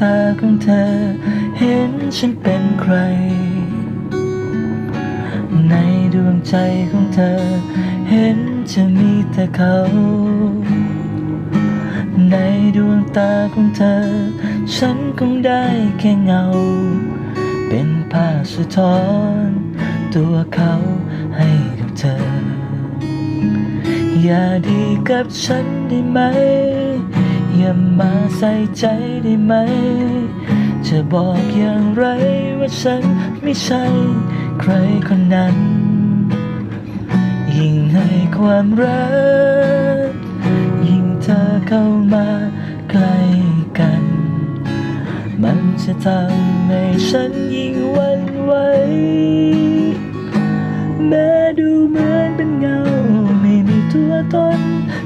ตาของเธอ เห็นฉันเป็นใคร ในดวงใจของเธอ เห็นจะมีแต่เขา ในดวงตาของเธอ ฉันคงได้แค่เงา เป็นภาพสะท้อน ตัวเขาให้กับเธอ อย่าดีกับฉันได้ไหม อย่ามาใส่ใจได้ไหม จะบอกอย่างไรว่าฉันไม่ใช่ใครคนนั้น ยิ่งให้ความรัก ยิ่งเธอเข้ามาใกล้กัน มันจะทำให้ฉันยิ่งหวันไหวแม้ดู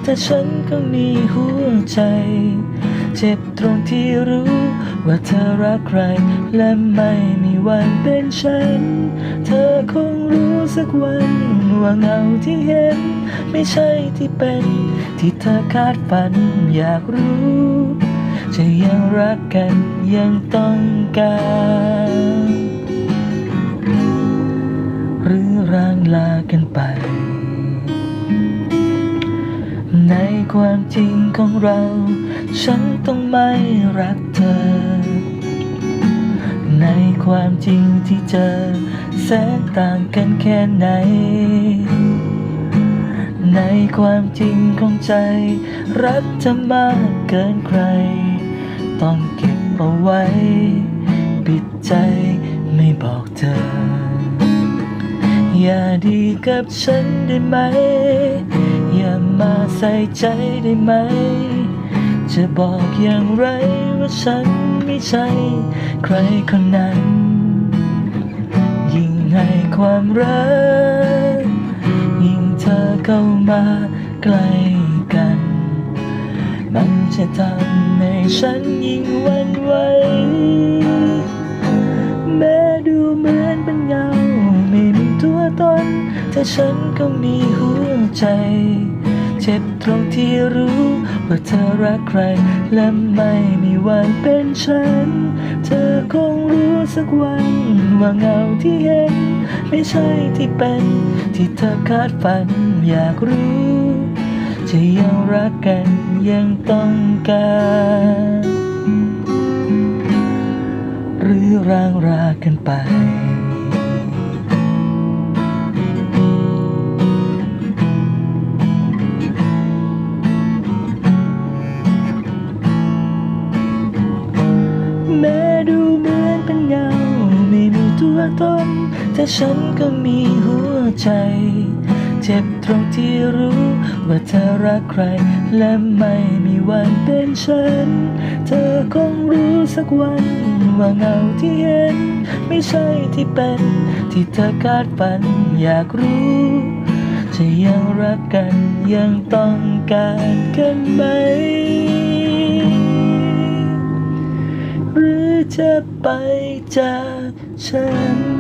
แต่ฉันก็มีหัวใจ เจ็บตรงที่รู้ว่าเธอรักใคร และไม่มีวันเป็นฉัน เธอคงรู้สักวันว่าเงาที่เห็น ไม่ใช่ที่เป็น ที่เธอคาดฝันอยากรู้ จะยังรักกันยังต้องการ ความจริงของเรา ฉันต้องไม่รักเธอ ในความจริงที่เจอแสนต่างกันแค่ไหน ในความจริงของใจ รักเธอมากเกินใคร ต้องเก็บเอาไว้ ปิดใจไม่บอกเธอ อย่าดีกับฉันได้ไหม อย่ามาใส่ใจได้ไหม จะบอกอย่างไรว่าฉันไม่ใช่ใครคนนั้น ยิ่งให้ความรัก ยิ่งเธอเข้ามาใกล้กัน มันจะทำให้ฉันยิ่งวันไหวแม้ดูเหมือนเป็นเงาไม่มีตัวตน แต่ฉันก็มีหัว ใจ เจ็บตรงที่รู้ว่าเธอรักใคร และไม่มีวันเป็นฉัน เธอคงรู้สักวัน ว่าเงาที่เห็น ไม่ใช่ที่เป็น ที่เธอคาดฝันอยากรู้ จะยังรักกันยังต้องการหรือร่างรากันไป มีตัวตน แต่ฉันก็มีหัวใจ เจ็บตรงที่รู้ว่าเธอรักใคร และไม่มีวันเป็นฉัน เธอคงรู้สักวันว่าเงาที่เห็น ไม่ใช่ที่เป็น ที่เธอคาดฝันอยากรู้ จะยังรักกันยังต้องการกันไหมหรือจะไปจาก ฉัน